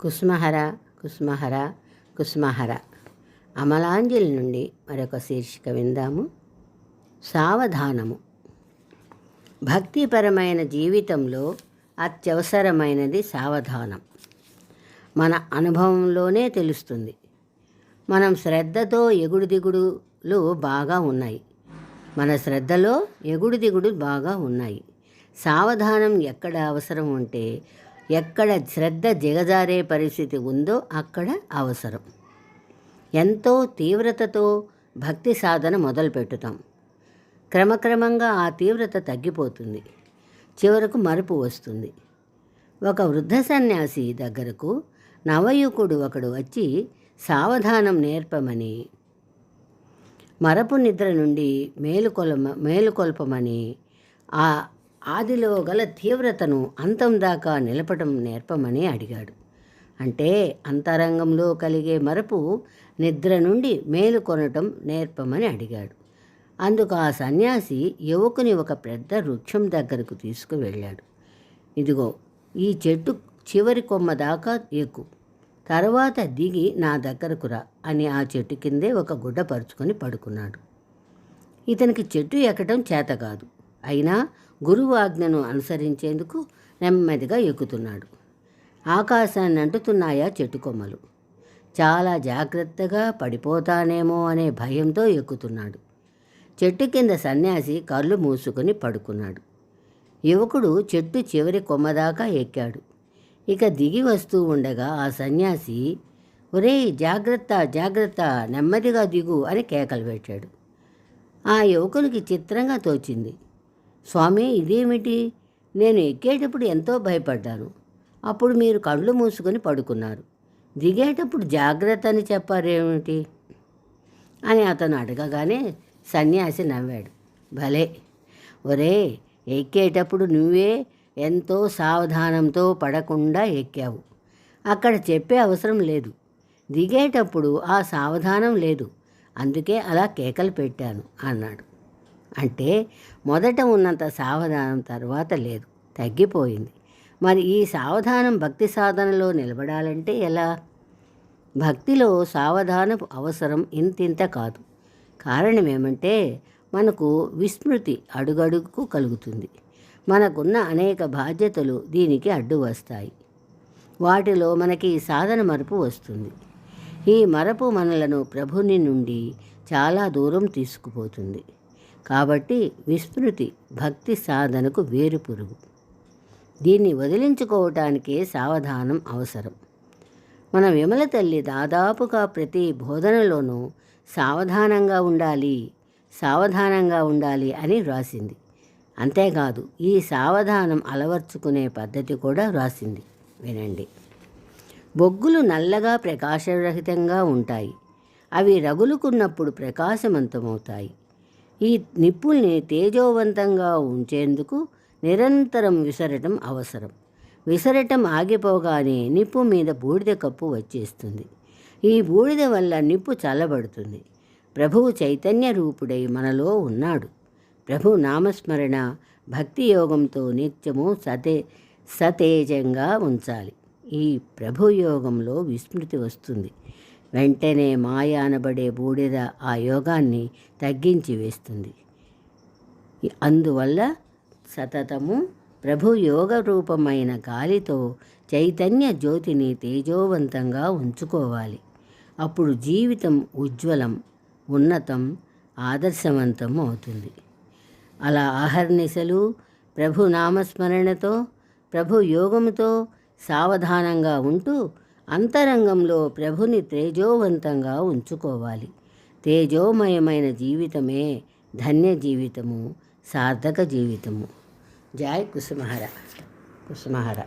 కుసుమహర కుసుమహర కుసుమహర. అమలాంజలి నుండి మరొక శీర్షిక విందాము. సావధానము. భక్తిపరమైన జీవితంలో అత్యవసరమైనది సావధానం. మన అనుభవంలోనే తెలుస్తుంది. మనం శ్రద్ధతో ఎగుడు దిగుడులు బాగా ఉన్నాయి. మన శ్రద్ధలో ఎగుడు దిగుడు బాగా ఉన్నాయి. సావధానం ఎక్కడ అవసరం ఉంటే ఎక్కడ శ్రద్ధ దిగజారే పరిస్థితి ఉందో అక్కడ అవసరం. ఎంతో తీవ్రతతో భక్తి సాధన మొదలు పెట్టుతాం క్రమక్రమంగా ఆ తీవ్రత తగ్గిపోతుంది. చివరకు మరుపు వస్తుంది. ఒక వృద్ధ సన్యాసి దగ్గరకు నవయుకుడు ఒకడు వచ్చి సావధానం నేర్పమని మరపు నిద్ర నుండి మేలుకొలమ మేలుకొల్పమని ఆ ఆదిలో గల తీవ్రతను అంతం దాకా నిలపడం నేర్పమని అడిగాడు. అంటే అంతరంగంలో కలిగే మరపు నిద్ర నుండి మేలు కొనటం నేర్పమని అడిగాడు. అందుకు ఆ సన్యాసి యువకుని ఒక పెద్ద వృక్షం దగ్గరకు తీసుకువెళ్ళాడు. ఇదిగో ఈ చెట్టు చివరి కొమ్మ దాకా ఎక్కు. తర్వాత దిగి నా దగ్గరకు రా అని ఆ చెట్టు కిందే ఒక గుడ్డ పరుచుకొని పడుకున్నాడు. ఇతనికి చెట్టు ఎక్కడం చేత కాదు. అయినా గురువు ఆజ్ఞను అనుసరించేందుకు నెమ్మదిగా ఎక్కుతున్నాడు. ఆకాశాన్ని అంటుతున్నాయా చెట్టు కొమ్మలు. చాలా జాగ్రత్తగా పడిపోతానేమో అనే భయంతో ఎక్కుతున్నాడు. చెట్టు కింద సన్యాసి కళ్ళు మూసుకొని పడుకున్నాడు. యువకుడు చెట్టు చివరి కొమ్మదాకా ఎక్కాడు. ఇక దిగి వస్తూ ఉండగా ఆ సన్యాసి ఒరేయ్ జాగ్రత్త జాగ్రత్త నెమ్మదిగా దిగు అని కేకలు పెట్టాడు. ఆ యువకునికి చిత్రంగా తోచింది. స్వామి ఇదేమిటి? నేను ఎక్కేటప్పుడు ఎంతో భయపడ్డాను. అప్పుడు మీరు కళ్ళు మూసుకొని పడుకున్నారు. దిగేటప్పుడు జాగ్రత్త అని చెప్పారేమిటి? అని అతను అడగగానే సన్యాసి నవ్వాడు. భలే! ఒరే ఎక్కేటప్పుడు నువ్వే ఎంతో సావధానంతో పడకుండా ఎక్కావు. అక్కడ చెప్పే అవసరం లేదు. దిగేటప్పుడు ఆ సావధానం లేదు. అందుకే అలా కేకలు పెట్టాను అన్నాడు. అంటే మొదట ఉన్నంత సావధానం తర్వాత లేదు. తగ్గిపోయింది. మరి ఈ సావధానం భక్తి సాధనలో నిలబడాలంటే ఎలా? భక్తిలో సావధానపు అవసరం ఇంతింత కాదు. కారణం ఏమంటే మనకు విస్మృతి అడుగడుగుకు కలుగుతుంది. మనకున్న అనేక బాధ్యతలు దీనికి అడ్డు వస్తాయి. వాటిలో మనకి సాధన మరపు వస్తుంది. ఈ మరపు మనలను ప్రభుని నుండి చాలా దూరం తీసుకుపోతుంది. కాబట్టి విస్మృతి భక్తి సాధనకు వేరు పురుగు. దీన్ని వదిలించుకోవటానికే సావధానం అవసరం. మన విమల తల్లి దాదాపుగా ప్రతి బోధనలోనూ సావధానంగా ఉండాలి సావధానంగా ఉండాలి అని వ్రాసింది. అంతేకాదు ఈ సావధానం అలవర్చుకునే పద్ధతి కూడా వ్రాసింది. వినండి. బొగ్గులు నల్లగా ప్రకాశరహితంగా ఉంటాయి. అవి రగులుకున్నప్పుడు ప్రకాశవంతమవుతాయి ఈ నిప్పుల్ని తేజోవంతంగా ఉంచేందుకు నిరంతరం విసరటం అవసరం. విసరటం ఆగిపోగానే నిప్పు మీద బూడిద కప్పు వచ్చేస్తుంది. ఈ బూడిద వల్ల నిప్పు చల్లబడుతుంది. ప్రభువు చైతన్య రూపుడై మనలో ఉన్నాడు. ప్రభు నామస్మరణ భక్తి యోగంతో నిత్యము సతే సతేజంగా ఉంచాలి. ఈ ప్రభు యోగంలో విస్మృతి వస్తుంది. వెంటనే మాయ అనబడే బూడిద ఆ యోగాన్ని తగ్గించి వేస్తుంది. అందువల్ల సతతము ప్రభు యోగ రూపమైన గాలితో చైతన్య జ్యోతిని తేజోవంతంగా ఉంచుకోవాలి. అప్పుడు జీవితం ఉజ్వలం ఉన్నతం ఆదర్శవంతం అవుతుంది. అలా ఆహర్నిశలు ప్రభు నామస్మరణతో ప్రభు యోగముతో సావధానంగా ఉంటూ అంతరంగంలో ప్రభుని తేజోవంతంగా ఉంచుకోవాలి. తేజోమయమైన జీవితమే ధన్య జీవితము సార్థక జీవితము. జాయ్ కుసుమహర కుసుమహర